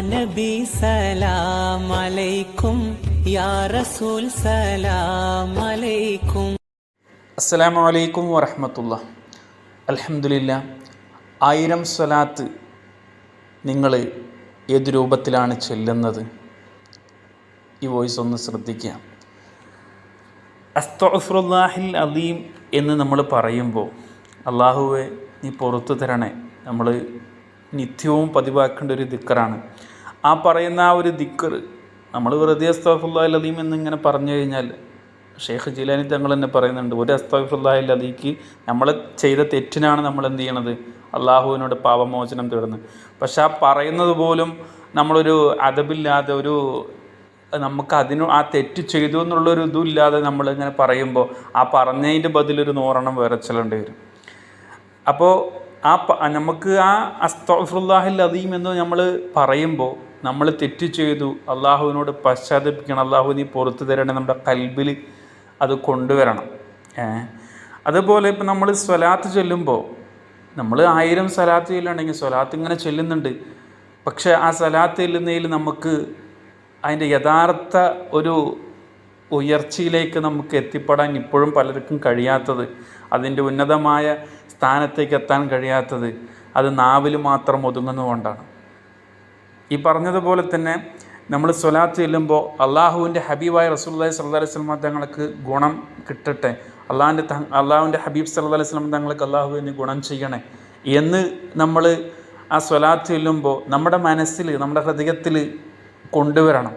നബി സലാം അലൈക്കും യാ റസൂൽ സലാം അലൈക്കും അസ്സലാമു അലൈക്കും വറഹമത്തുള്ള. അലഹമുല്ല ആയിരം സ്വലാത്ത് നിങ്ങൾ ഏത് രൂപത്തിലാണ് ചെല്ലുന്നത്? ഈ വോയിസ് ഒന്ന് ശ്രദ്ധിക്കുക. അസ്തഫുല്ലാഹിൽ അലീം എന്ന് നമ്മൾ പറയുമ്പോൾ അള്ളാഹുവെ നീ പുറത്തു തരണേ. നമ്മൾ നിത്യവും പതിവാക്കേണ്ട ഒരു ദിക്കറാണ്. ആ പറയുന്ന ആ ഒരു ദിക്കർ നമ്മൾ വെറുതെ അസ്തഫുല്ലാഹിൽ അലീം എന്നിങ്ങനെ പറഞ്ഞു കഴിഞ്ഞാൽ ഷെയ്ഖ് ജിലാനി തങ്ങൾ തന്നെ പറയുന്നുണ്ട് ഒരു അസ്തഫുല്ലാഹിൽ അലീക്ക് നമ്മൾ ചെയ്ത തെറ്റിനാണ് നമ്മൾ എന്ത് ചെയ്യണത്? അള്ളാഹുവിനോട് പാപമോചനം തേടുന്നത്. പക്ഷെ ആ പറയുന്നത് പോലും നമ്മളൊരു അതബില്ലാതെ ഒരു നമുക്ക് അതിന് ആ തെറ്റ് ചെയ്തു എന്നുള്ളൊരു ഇതുമില്ലാതെ നമ്മൾ ഇങ്ങനെ പറയുമ്പോൾ ആ പറഞ്ഞതിന്റെ ബദലൊരു നൂറെണ്ണം വേറെ ചെല്ലേണ്ടി വരും അപ്പോൾ ആ നമുക്ക് ആ അസ്തഫുല്ലാഹിൽ അദീം എന്ന് നമ്മൾ പറയുമ്പോൾ നമ്മൾ തെറ്റ് ചെയ്തു അള്ളാഹുവിനോട് പശ്ചാത്തപിക്കണം അള്ളാഹു നീ പുറത്തു തരണേ നമ്മുടെ കൽബിൽ അത് കൊണ്ടുവരണം. അതുപോലെ ഇപ്പം നമ്മൾ സ്വലാത്ത് ചൊല്ലുമ്പോൾ നമ്മൾ ആയിരം സ്വലാത്ത് ചൊല്ലുകയാണെങ്കിൽ സ്വലാത്ത് ഇങ്ങനെ ചൊല്ലുന്നുണ്ട്. പക്ഷേ ആ സ്വലാത്ത് ചെല്ലുന്നതിൽ നമുക്ക് അതിന്റെ യഥാർത്ഥ ഒരു ഉയർച്ചയിലേക്ക് നമുക്ക് എത്തിപ്പെടാൻ ഇപ്പോഴും പലർക്കും കഴിയാത്തത് അതിന്റെ ഉന്നതമായ സ്ഥാനത്തേക്ക് എത്താൻ കഴിയാത്തത് അത് നാവിൽ മാത്രം ഒതുങ്ങുന്നതുകൊണ്ടാണ് ഈ പറഞ്ഞതുപോലെ തന്നെ നമ്മൾ സ്വലാത്ത് ചെല്ലുമ്പോൾ അള്ളാഹുവിന്റെ ഹബീബായ റസൂല്ലായി സല്ലാ അലൈഹി സ്വലമ തങ്ങൾക്ക് ഗുണം കിട്ടട്ടെ. അള്ളാഹിന്റെ അള്ളാഹുവിന്റെ ഹബീബ് സല്ലാ അലൈഹി സ്വലം തങ്ങൾക്ക് അള്ളാഹുവിന് ഗുണം ചെയ്യണേ എന്ന് നമ്മൾ ആ സ്വലാത്ത് ചെല്ലുമ്പോൾ നമ്മുടെ മനസ്സിൽ നമ്മുടെ ഹൃദയത്തിൽ കൊണ്ടുവരണം.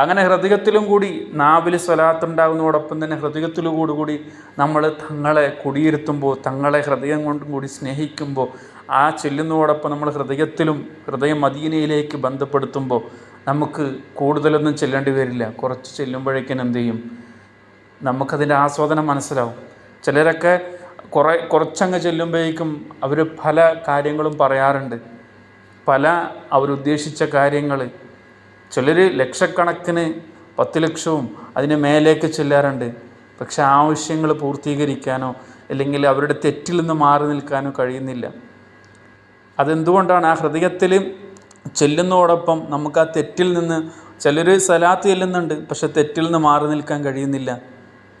അങ്ങനെ ഹൃദയത്തിലും കൂടി നാവിൽ സ്വലാത്തുണ്ടാകുന്നതോടൊപ്പം തന്നെ ഹൃദയത്തിലുകൂടി കൂടി നമ്മൾ തങ്ങളെ കുടിയിരുത്തുമ്പോൾ തങ്ങളെ ഹൃദയം കൊണ്ടും കൂടി സ്നേഹിക്കുമ്പോൾ ആ ചെല്ലുന്നതോടൊപ്പം നമ്മൾ ഹൃദയത്തിലും ഹൃദയം മദീനയിലേക്ക് ബന്ധപ്പെടുത്തുമ്പോൾ നമുക്ക് കൂടുതലൊന്നും ചെല്ലേണ്ടി വരില്ല. കുറച്ച് ചെല്ലുമ്പോഴേക്കും എന്ത് ചെയ്യും? നമുക്കതിന്റെ ആസ്വാദനം മനസ്സിലാവും. ചിലരൊക്കെ കുറേ കുറച്ചങ്ങ് ചെല്ലുമ്പോഴേക്കും അവർ പല കാര്യങ്ങളും പറയാറുണ്ട്. പല അവരുദ്ദേശിച്ച കാര്യങ്ങൾ ചിലർ ലക്ഷക്കണക്കിന് പത്ത് ലക്ഷവും അതിന് മേലേക്ക് ചെല്ലാറുണ്ട്. പക്ഷെ ആവശ്യങ്ങൾ പൂർത്തീകരിക്കാനോ അല്ലെങ്കിൽ അവരുടെ തെറ്റിൽ നിന്ന് മാറി നിൽക്കാനോ കഴിയുന്നില്ല. അതെന്തുകൊണ്ടാണ് ആ ഹൃദയത്തിൽ ചെല്ലുന്നതോടൊപ്പം നമുക്ക് ആ തെറ്റിൽ നിന്ന് ചിലർ സലാത്ത് ചെല്ലുന്നുണ്ട് പക്ഷെ തെറ്റിൽ നിന്ന് മാറി നിൽക്കാൻ കഴിയുന്നില്ല.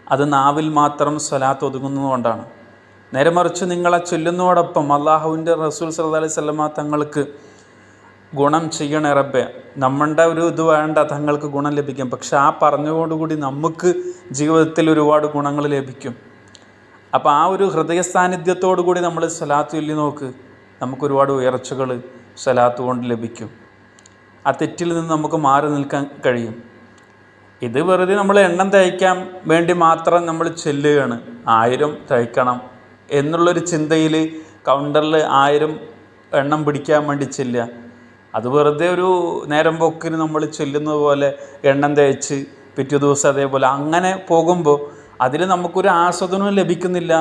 അത് നാവിൽ മാത്രം സലാത്ത് ഒതുങ്ങുന്നതുകൊണ്ടാണ് നേരെ മറിച്ച് നിങ്ങളെ ചൊല്ലുന്നതോടൊപ്പം അള്ളാഹുവിന്റെ റസൂൽ സല്ലാ അലൈഹി സ്വലമ തങ്ങൾക്ക് ഗുണം ചെയ്യണേ റബ്ബെ. നമ്മളുടെ ഒരു ഇത് വേണ്ട തങ്ങൾക്ക് ഗുണം ലഭിക്കും. പക്ഷെ ആ പറഞ്ഞതോടുകൂടി നമുക്ക് ജീവിതത്തിൽ ഒരുപാട് ഗുണങ്ങൾ ലഭിക്കും. അപ്പോൾ ആ ഒരു ഹൃദയ സാന്നിധ്യത്തോടു കൂടി നമ്മൾ സ്വലാത്ത് ചൊല്ലി നോക്ക്. നമുക്ക് ഒരുപാട് ഉയർച്ചകൾ സ്വലാത്ത് കൊണ്ട് ലഭിക്കും. ആ തെറ്റിൽ നിന്ന് നമുക്ക് മാറി നിൽക്കാൻ കഴിയും. ഇത് വെറുതെ നമ്മൾ എണ്ണം തയ്ക്കാൻ വേണ്ടി മാത്രം നമ്മൾ ചെല്ലുകയാണ്. ആയിരം തയ്ക്കണം എന്നുള്ളൊരു ചിന്തയിൽ കൗണ്ടറിൽ ആയിരം എണ്ണം പിടിക്കാൻ വേണ്ടി ചെല്ലുക. അത് വെറുതെ ഒരു നേരം പോക്കിന് നമ്മൾ ചെല്ലുന്നത് പോലെ എണ്ണം തേച്ച് പിറ്റേ ദിവസം അതേപോലെ അങ്ങനെ പോകുമ്പോൾ അതിൽ നമുക്കൊരു ആസ്വാദനവും ലഭിക്കുന്നില്ല.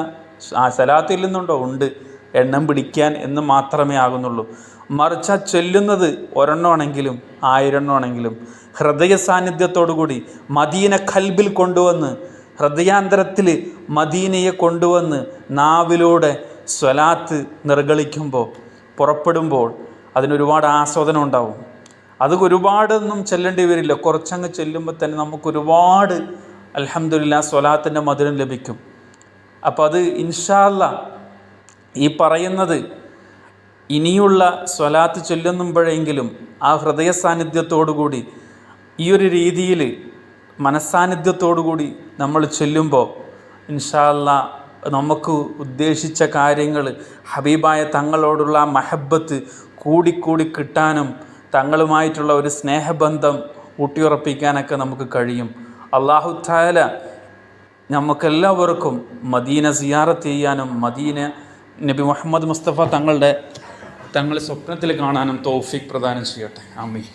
ആ സ്ഥലത്ത് ചെല്ലുന്നുണ്ടോ ഉണ്ട്. എണ്ണം പിടിക്കാൻ എന്ന് മാത്രമേ ആകുന്നുള്ളൂ. മറിച്ച് ആ ചൊല്ലുന്നത് ഒരെണ്ണമാണെങ്കിലും ആയിരെണ്ണമാണെങ്കിലും ഹൃദയ സാന്നിധ്യത്തോടു കൂടി മദീന കൽബിൽ കൊണ്ടുവന്ന് ഹൃദയാന്തരത്തിൽ മദീനയെ കൊണ്ടുവന്ന് നാവിലൂടെ സ്വലാത്ത് നിർഗളിക്കുമ്പോൾ പുറപ്പെടുമ്പോൾ അതിനൊരുപാട് ആസ്വാദനം ഉണ്ടാവും അത് ഒരുപാടൊന്നും ചെല്ലേണ്ടി വരില്ല. കുറച്ചങ്ങ് ചെല്ലുമ്പോൾ തന്നെ നമുക്ക് ഒരുപാട് അലഹമില്ല സ്വലാത്തിന്റെ മധുരം ലഭിക്കും. അപ്പോൾ അത് ഇൻഷാല്ല ഈ പറയുന്നത് ഇനിയുള്ള സ്വലാത്ത് ചൊല്ലുന്നുമ്പോഴെങ്കിലും ആ ഹൃദയ സാന്നിധ്യത്തോടുകൂടി ഈ ഒരു രീതിയിൽ മനസ്സാന്നിധ്യത്തോടുകൂടി നമ്മൾ ചൊല്ലുമ്പോൾ ഇൻഷാല്ല നമുക്ക് ഉദ്ദേശിച്ച കാര്യങ്ങൾ ഹബീബായ തങ്ങളോടുള്ള മഹബത്ത് കൂടിക്കൂടി കിട്ടാനും തങ്ങളുമായിട്ടുള്ള ഒരു സ്നേഹബന്ധം ഊട്ടിയുറപ്പിക്കാനൊക്കെ നമുക്ക് കഴിയും. അള്ളാഹു താല നമുക്കെല്ലാവർക്കും മദീന സിയാറത്ത് ചെയ്യാനും മദീന നബി മുഹമ്മദ് മുസ്തഫ തങ്ങളുടെ തങ്ങളെ സ്വപ്നത്തിൽ കാണാനും തോഫിക് പ്രദാനം ചെയ്യട്ടെ. ആമീൻ.